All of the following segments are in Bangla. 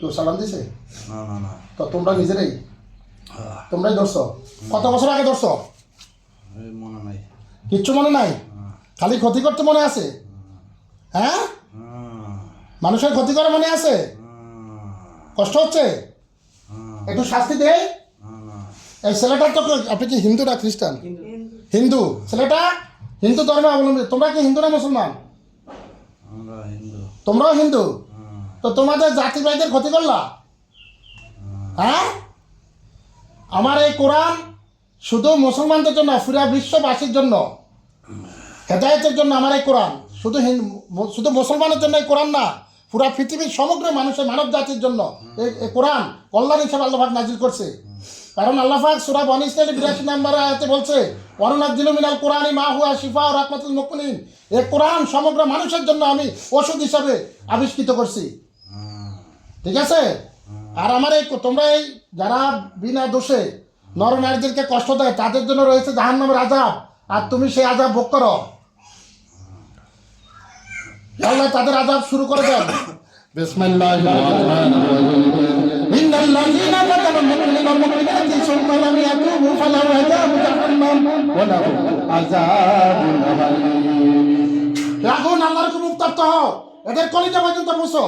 কেউ সালাম দিছে? না না না। তো তোমরা নিজেরাই হ্যাঁ, তোমরাই ধরছো? কত বছর আগে ধরছো? মনে নাই। কিচ্ছু মনে নাই? খালি ক্ষতি করতে মনে আছে? হ্যাঁ। হ্যাঁ, মানুষের ক্ষতি করে মনে আছে? হ্যাঁ, কষ্ট হচ্ছে? হ্যাঁ, একটু শাস্তি না। এই ছেলেটার তো আপনি কি হিন্দু না খ্রিস্টান? হিন্দু। ছেলেটা হিন্দু ধর্মে অবলম্বী। তোমরা কি হিন্দু না মুসলমান? তোমরাও হিন্দু? হ্যাঁ, তো তোমাদের জাতি ভাইদের ক্ষতি করলা? হ্যাঁ? আমার এই কোরআন শুধু মুসলমানদের জন্য, পুরা বিশ্ববাসীর জন্য, হেদায়তের জন্য আমার এই কোরআন। শুধু শুধু মুসলমানের জন্য এই কোরআন না, পুরা পৃথিবীর সমগ্র মানুষের মানব জাতির জন্য কোরআন কল্যাণ হিসেবে আল্লাহাক নাজিল করছে। কারণ আল্লাহাক সুরা বন বিরাশি নাম্বার আয়াতে বলছে অরুণাদ্দিল মিনাল কোরআনই মা হুয়া শিফা ও রাহমাতুল মুকমিন এই কোরআন সমগ্র মানুষের জন্য আমি ওষুধ হিসাবে আবিষ্কৃত করছি। ঠিক আছে? আর আমার এই তোমরা এই যারা বিনা দোষে নরনারীদেরকে কষ্ট দেয় তাদের জন্য রয়েছে জাহান নামের আজাব আর তুমি সেই আজাব ভোগ করো। আল্লাহ তাদের আজাব শুরু করে দেন। এখন আল্লাহর উত্তপ্ত হও। এদের কলিজা পর্যন্ত পৌঁছো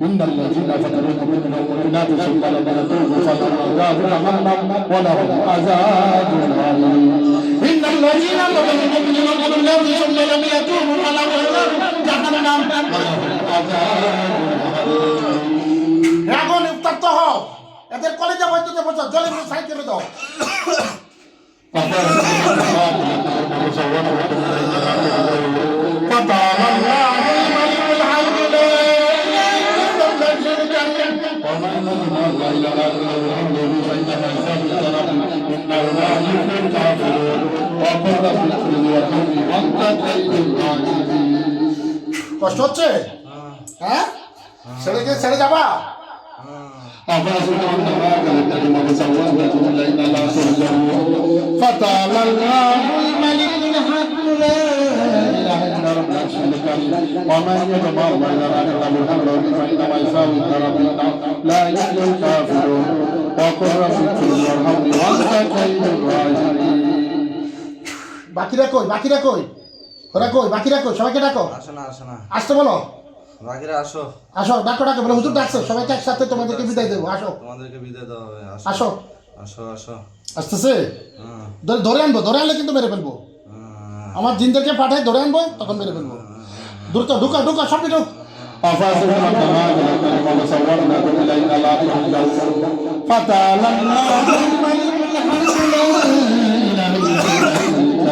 إن الذين فتنوا المؤمنين والمؤمنات ثم لم يتوبوا فلهم عذاب جهنم ولهم عذاب أليم إن الذين فتنوا المؤمنين والمؤمنات ثم لم يتوبوا فلهم عذاب جهنم এখন উত্তপ্ত হও এদের কলেজে পর্যন্ত পৌঁছো জলে সাইড করে দাও فطال কষ্ট হচ্ছে হ্যাঁ ছেড়ে ছেড়ে যাবা أفحسبتم أنما خلقناكم وتزوجتم إلينا لا ترجعون فتعالى الله الملك الحق لا إله إلا رب العرش الكريم ومن يتبع بين الأرض بالحمد فإنما يساوي ربي لا يفلح الكافرون وقل رب اغفر لي وارحمني وأنت خير الراحمين বাকিরা কই বাকিরা কই ওরা কই বাকিরা কই সবাইকে ডাকো আসে না আসে না আসতে বলো বাকিরা আসো আসো ডাকো ডাকো বলে হুজুর ডাকছে সবাইকে একসাথে তোমাদেরকে বিদায় দেবো আসো তোমাদেরকে বিদায় দেওয়া হবে আসো আসো আসো আসো আসতেছে হ্যাঁ, ধরে- ধরে আনবো ধরে আনলে কিন্তু মেরে ফেলবো হ্যাঁ, আমার জিনদেরকে পাঠাই ধরে আনবো তখন মেরে ফেলবো ঢুকা ঢুকা ঢুকা সব ঢুক أفحسبتم أنما خلقناكم وصورناكم إلينا لا ترجعون فتعالى الله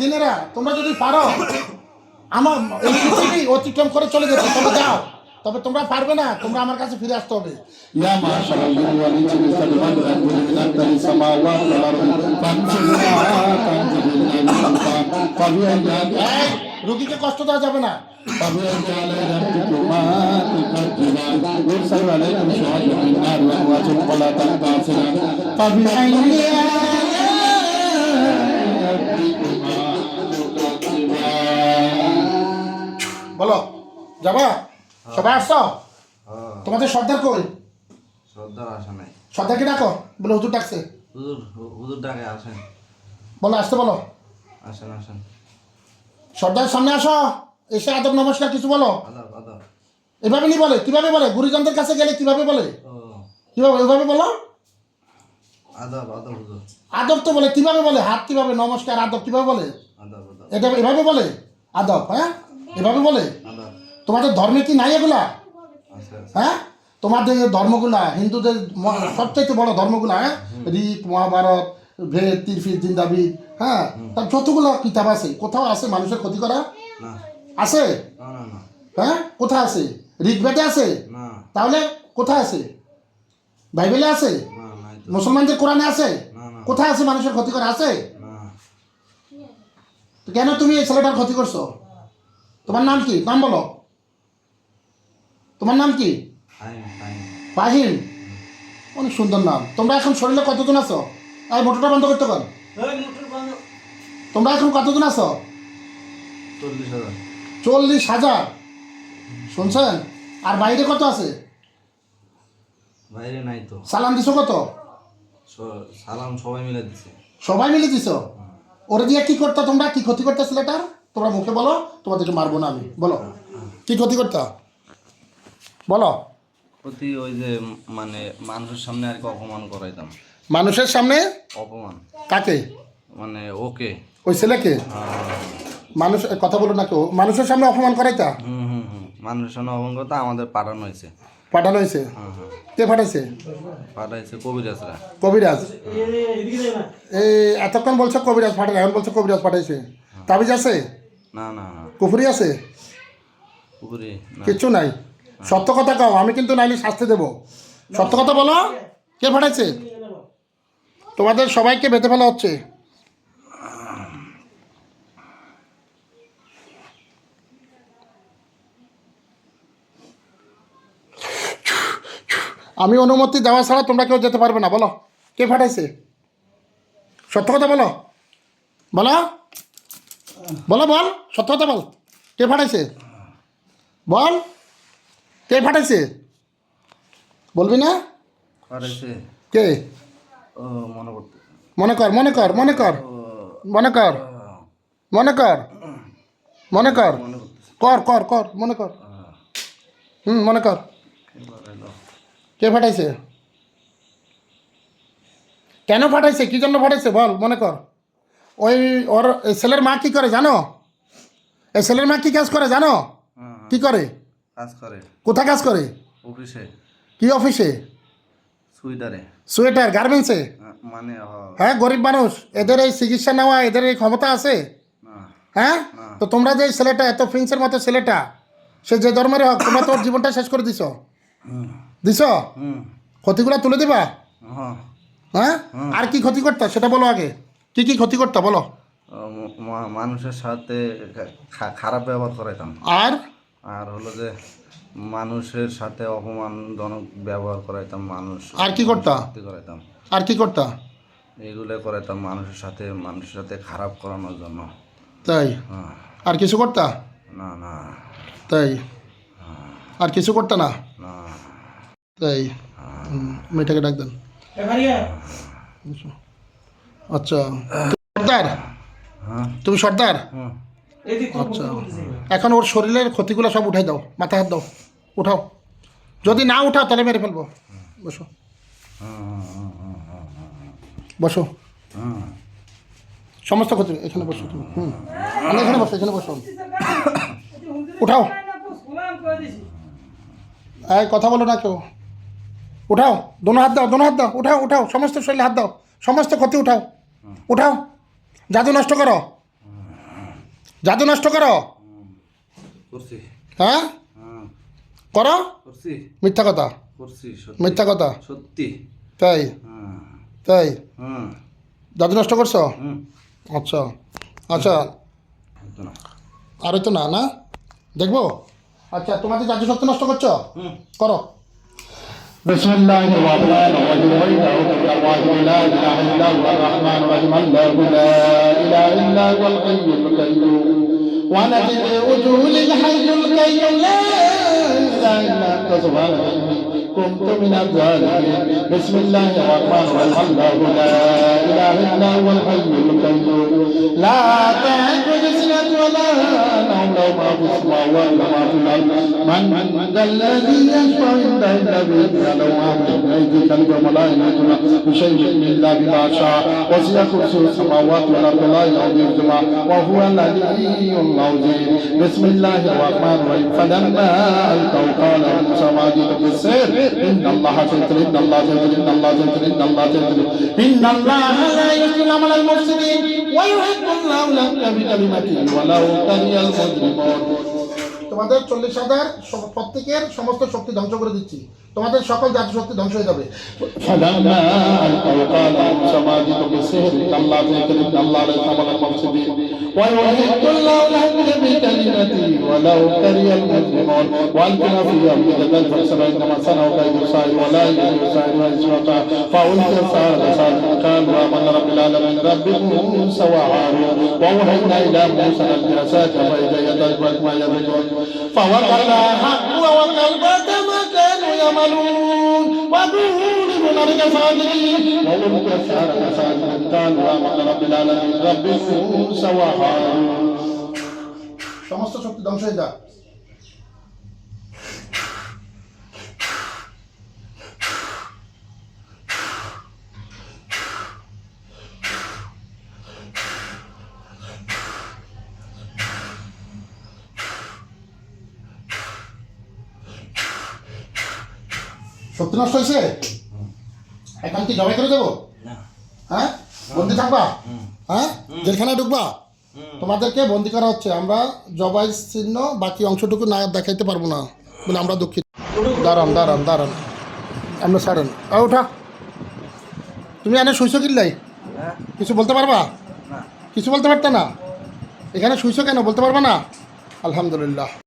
জিনেরা তোমরা যদি পারো আমার পৃথিবী অতিক্রম করে চলে গেছে তোমরা যাও তবে তোমরা পারবে না তোমরা আমার কাছে ফিরে আসতে হবে ইয়া রোগীকে কষ্ট দেওয়া যাবে না ফাবিয়া বলো যাবা? সবাই আসছো? হ্যাঁ, তোমাদের সর্দার কই? শ্রদ্ধার আসে নাই। সর্দারকে ডাকো বলে হুজুর ডাকছে। হুজুর হুজুর ডাকে আসেন। বলো আসতে বলো। আসেন আসেন। সর্দার সামনে আসো। এসে আদব নমস্কার কিছু বলো। এভাবে নি বলে কীভাবে বলে? গুরুজনদের কাছে গেলে কীভাবে বলে? কীভাবে এভাবে বলো। আদাব আদাব হুজুর। আদব তো বলে কীভাবে বলে? হাত কীভাবে নমস্কার আদব কীভাবে বলে? এটা এভাবে বলে? আদব হ্যাঁ? এভাবে বলে? তোমাদের ধর্মে কি নাই এগুলা? আছে আছে হ্যাঁ? তোমাদের ধর্মগুলা হিন্দুদের সবচাইতে বড় ধর্মগুলা হ্যাঁ? ঋক মহাভারত ভেদ তিরফির জিন্দাবিদ হ্যাঁ? তার যতগুলো কিতাব আছে কোথাও আছে মানুষের ক্ষতি করা? আছে? হ্যাঁ? কোথায় আছে? ঋগ্বেদে আছে? তাহলে কোথায় আছে? বাইবেলে আছে? মুসলমানদের কোরআনে আছে? কোথায় আছে মানুষের ক্ষতি করে? আছে? কেন তুমি এই ছেলেটার ক্ষতি করছ? তোমার নাম কি? নাম বলো। তোমার নাম কি? ফাহিম অনেক সুন্দর নাম। তোমরা এখন শরীরে কতজন আছো? এই মোটরটা বন্ধ করতে পার তোমরা এখন কতজন আছো? চল্লিশ হাজার। চল্লিশ হাজার? শুনছেন? আর বাইরে কত আছে? বাইরে নাই তো। সালাম দিছো কত? সালাম সবাই মিলে দিছে। সবাই মিলে দিছো? ওরে দিয়ে কি করতো তোমরা? কি ক্ষতি করতে ছেলেটার তোমরা মুখে বলো তোমাদেরকে মারবো না আমি। বলো। কি ক্ষতি করতো বলো। প্রতি ওই যে মানে মানুষের সামনে আর কি অপমান করাইতাম। মানুষের সামনে? অপমান। কাকে? মানে ওকে। ওই ছেলেকে? মানুষ কথা বলো না কেউ। মানুষের সামনে অপমান করাইতা? হুম হুম হুম। মানুষের সামনে অপমান করতে আমাদের পাঠানো হয়েছে। পাঠানো হয়েছে? হ্যাঁ হ্যাঁ। কে পাঠাইছে? পাঠাইছে কবিরাজরা। কবিরাজ। এই এতক্ষণ বলছো কবিরাজ পাঠাই এখন বলছো কবিরাজ পাঠাইছে। তাবিজ আছে? না না না। কুফুরি আছে? না। কিচ্ছু নাই? সত্য কথা কও আমি কিন্তু নাইলে শাস্তি দেবো। সত্য কথা বলো। কে পাঠাইছে তোমাদের সবাইকে বেঁধে ফেলা হচ্ছে। আমি অনুমতি দেওয়া ছাড়া তোমরা কেউ যেতে পারবে না বলো। কে পাঠাইছে সত্য কথা বলো। বলো। বলো বল সত্য কথা বল। কে ফাটাইছে? বল কে পাঠাইছে বলবি না? কে? মনে কর মনে কর মনে কর মনে কর মনে কর মনে কর কর কর কর মনে কর। হুম মনে কর। কে ফাটাইছে? কেন পাঠাইছে কি জন্য পাঠাইছে বল মনে কর। ওই ওর ছেলের মা কি করে জানো? এই ছেলের মা কি কাজ করে জানো? হ্যাঁ, হ্যাঁ, কি করে? কাজ করে। কোথা কাজ করে? অফিসে। কি অফিসে? সুইটারে সোয়েটার গার্মেন্টসে? মানে হ্যাঁ গরিব মানুষ এদের এই চিকিৎসা নেওয়া এদের এই ক্ষমতা আছে? হ্যাঁ? তো তোমরা যে ছেলেটা এত ফিন্সের মতো ছেলেটা সে যে ধর্মের হোক তোমরা তোর জীবনটা শেষ করে দিছ? দিছ? ক্ষতিগুলো তুলে দিবা? হ্যাঁ। হ্যাঁ? আর কি ক্ষতি করতো সেটা বলো আগে। কি কি ক্ষতি করতা বলো। মানুষের সাথে খারাপ ব্যবহার করাইতাম। আর? আর হলো যে মানুষের সাথে অপমানজনক ব্যবহার করাইতাম মানুষ আর কি করতা? করাইতাম। আর কি করতা? এগুলো করাইতাম মানুষের সাথে মানুষের সাথে খারাপ করানোর জন্য। তাই? হ্যাঁ, আর কিছু করতা? না না। তাই? আর কিছু করতা না? না। তাই? হুম, মেয়েটাকে ডাক দেন। আচ্ছা। সর্দার? হ্যাঁ। তুমি সর্দার? আচ্ছা। এখন ওর শরীরের ক্ষতিগুলো সব উঠাই দাও মাথায় হাত দাও উঠাও। যদি না উঠাও তাহলে মেরে ফেলব। বসো। বসো। সমস্ত ক্ষতি এখানে বসো তুমি। হুম। মানে এখানে বসো এখানে বসো। উঠাও। এই কথা বলো না কেউ। উঠাও। দোনো হাত দাও দোনো হাত দাও। উঠাও উঠাও। সমস্ত শরীরে হাত দাও। সমস্ত ক্ষতি উঠাও। উঠাও। জাদু নষ্ট করো। জাদু নষ্ট করো। হ্যাঁ? হ্যাঁ। করো? মিথ্যা কথা। মিথ্যা কথা। সত্যি। তাই? হ্যাঁ। তাই? হুম জাদু নষ্ট করছ? আচ্ছা। আচ্ছা। না। তো না না? দেখব? আচ্ছা তোমাদের জাদু শক্তি নষ্ট করছ? করো। بسم الله الرحمن الرحيم. وإنه لله لا إله إلا هو الرحمن الرحيم. الله لا إله إلا هو الحي القيوم. ونجد وجوه للحي القيوم. لا إله إلا أنت سبحانك كنت من الظالمين. بسم الله الرحمن الرحيم. الله لا إله إلا هو الحي القيوم. لا تأخذ سنة ولا نوم له ما في السماوات وما في الأرض. من ذا الذي يشفع عنده إلا بإذنه له ما بين أيديك ولا يملكنا بشيء إلا بما شاء. وسع كرسي السماوات والأرض لا يعجزهما وهو العلي العظيم بسم الله الرحمن الرحيم. فلما ألقوا قال موسى ما جئت بالسحر. আল্লাহ চলতেন আল্লাহ চলতেন আল্লাহ চলতেন আল্লাহ চলতেন ইন্নাল্লাহ লা ইউসলিমু আলাল মুফসিদিন ওয়া ইউহিব্বুল লাউলা কাবিলা বিমাতি ওয়া লাউ কারিয়াল মুজরিমুন। তোমাদের চল্লিশ হাজার সব- প্রত্যেকের সমস্ত শক্তি ধ্বংস করে দিচ্ছি তোমাদের সকল জাতীয় শক্তি ধ্বংস হয়ে যাবে فلما ألقوا قال موسى ما جئت بسحر الله ذكر الله ليس من المفسدين ويحق الله الحق بكلمتي ولو كره المجرمون والقنا في أرض جدل فاكسر إنما صنعوا كيد الساحر ولا يجوز الساحر حيث وقع فألقي السحرة ساجدا قالوا آمنا رب العالمين رب موسى وهارون وأوحينا إلى موسى أن ألقي عصاك فإذا هي تلقف ما يفكرون فوقع الحق ووقع الباطل ما كانوا يعملون وقولوا لنرجع صادقين وألقي السحرة ساجدا قالوا آمنا رب العالمين رب موسى وهارون সমস্ত শক্তি ধ্বংস হয়ে যাক শক্তি নষ্ট হয়েছে? এখন কি জবাই করে দেবো? হ্যাঁ? বন্দি থাকবা? হ্যাঁ? জেলখানায় ঢুকবা? তোমাদেরকে বন্দি করা হচ্ছে। আমরা জবাই চিহ্ন বাকি অংশটুকু না দেখাইতে পারব না বলে আমরা দুঃখিত। দাঁড়ান দাঁড়ান দাঁড়ান। আমরা ছাড়েন। আ ওঠা তুমি এনে শুইছো কিল্লাই? হ্যাঁ। কিছু বলতে পারবা? কিছু বলতে পারতা না? এখানে শুইছো কেন? বলতে পারবা না? আলহামদুলিল্লাহ।